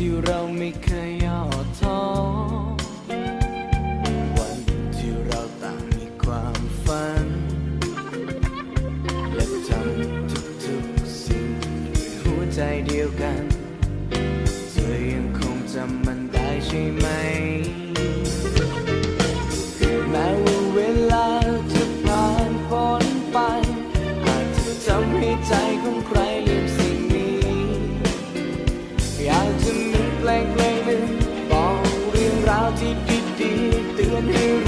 ที่เราไม่เคยย่อท้อวันที่เราต่างมีความฝัน และทำทุกๆสิ่งด้หัวใจเดียวกัน เธอยังคงจำมันได้ใช่ไหม เพลงเพลงหนึ่งบอกเรื่องราวที่ดีดีเตือนให้